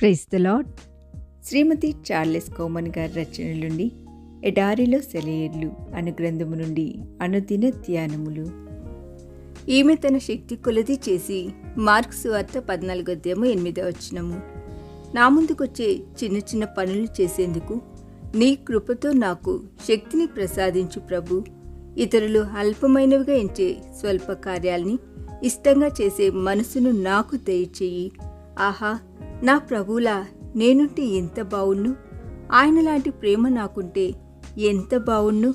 Praise the Lord Shrimati Charles Cowman గారి రచనల నుండి ఎడారిలో సెలయేర్లు అను గ్రంథము నుండి అనుదిన ధ్యానములు. ఈమె తన శక్తి కొలది చేసి మార్క్స్ వార్త పద్నాలుగు అధ్యాయము ఎనిమిదో వచ్చినము నా ముందుకొచ్చే చిన్న చిన్న పనులు చేసేందుకు నీ కృపతో నాకు శక్తిని ప్రసాదించు ప్రభు. ఇతరులు అల్పమైనవిగా ఎంచే స్వల్ప కార్యాల్ని ఇష్టంగా చేసే మనసును నాకు దయచేయి. ఆహా నా ప్రభులా నేనుంటే ఎంత బావుణ్ణు ఆయన లాంటి ప్రేమ నాకుంటే ఎంత బావుణ్ణు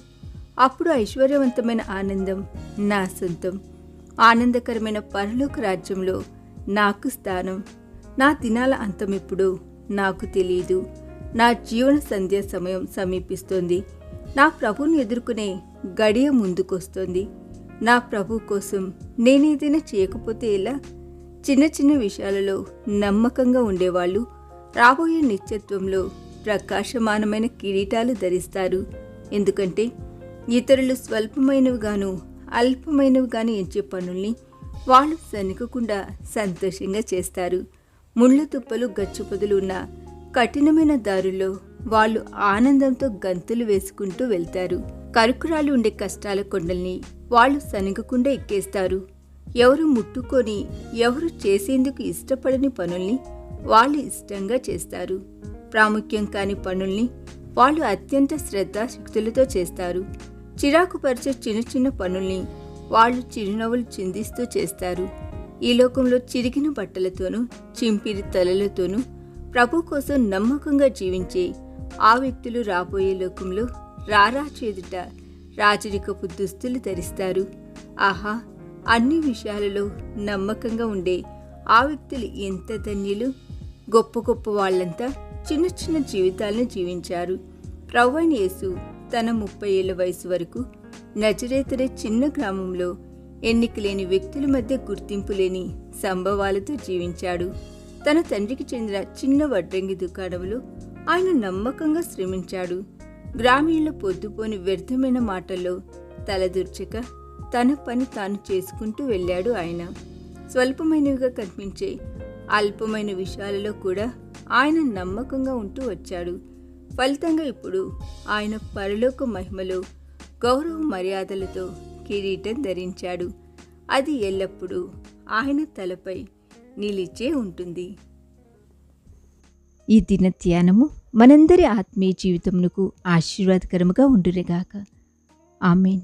అప్పుడు ఐశ్వర్యవంతమైన ఆనందం నా సొంతం. ఆనందకరమైన పరలోక రాజ్యంలో నాకు స్థానం. నా దినాల అంతం ఇప్పుడు నాకు తెలియదు నా జీవన సంధ్య సమయం సమీపిస్తోంది. నా ప్రభువుని ఎదుర్కొనే గడియ ముందుకొస్తోంది. నా ప్రభు కోసం నేనేదైనా చేయకపోతే ఎలా? చిన్న చిన్న విషయాలలో నమ్మకంగా ఉండేవాళ్ళు. రాబోయే నిత్యత్వంలో ప్రకాశమానమైన కిరీటాలు ధరిస్తారు. ఎందుకంటే ఇతరులు స్వల్పమైనవిగాను అల్పమైనవిగాను ఎంచే పనుల్ని వాళ్ళు సనికకుండా సంతోషంగా చేస్తారు. ముళ్ళ తుప్పలు గచ్చుపదులు ఉన్న కఠినమైన దారుల్లో వాళ్ళు ఆనందంతో గంతులు వేసుకుంటూ వెళ్తారు. కరుకురాలు ఉండే కష్టాల కొండల్ని వాళ్ళు సనిగకుండా ఎక్కేస్తారు. ఎవరు ముట్టుకొని ఎవరు చేసేందుకు ఇష్టపడని పనుల్ని వాళ్ళు ఇష్టంగా చేస్తారు. ప్రాముఖ్యం కాని పనుల్ని వాళ్ళు అత్యంత శ్రద్ధాశక్తులతో చేస్తారు. చిరాకు పరిచే చిన్న చిన్న పనుల్ని వాళ్ళు చిరునవ్వులు చిందిస్తూ చేస్తారు. ఈ లోకంలో చిరిగిన బట్టలతోనూ చింపిరి తలలతోనూ ప్రభు కోసం నమ్మకంగా జీవించే ఆ వ్యక్తులు రాబోయే లోకంలో రారా చేదుట రాజరికపు దుస్తులు ధరిస్తారు. ఆహా అన్ని విషయాలలో నమ్మకంగా ఉండే ఆ వ్యక్తులు ఎంత ధన్యులు? గొప్ప గొప్ప వాళ్ళంతా చిన్న చిన్న జీవితాలను జీవించారు. ప్రవ్వైన యేసు తన ముప్పై ఏళ్ళ వయసు వరకు నజరేతరే చిన్న గ్రామంలో ఎన్నికలేని వ్యక్తుల మధ్య గుర్తింపు లేని సంభవాలతో జీవించాడు. తన తండ్రికి చెందిన చిన్న వడ్రంగి దుకాణంలో ఆయన నమ్మకంగా శ్రమించాడు. గ్రామీణుల పొద్దుపోని వ్యర్థమైన మాటల్లో తలదూర్చక తన పని తాను చేసుకుంటూ వెళ్ళాడు ఆయన. స్వల్పమైనవిగా కనిపించే అల్పమైన విషయాలలో కూడా ఆయన నమ్మకంగా ఉంటూ వచ్చాడు. ఫలితంగా ఇప్పుడు ఆయన పరలోక మహిమలో గౌరవ మర్యాదలతో కిరీటం ధరించాడు. అది ఎల్లప్పుడూ ఆయన తలపై నిలిచే ఉంటుంది. ఈ దిన ధ్యానము మనందరి ఆత్మీయ జీవితమునకు ఆశీర్వాదకరముగా ఉండురేగాక ఆమెన్.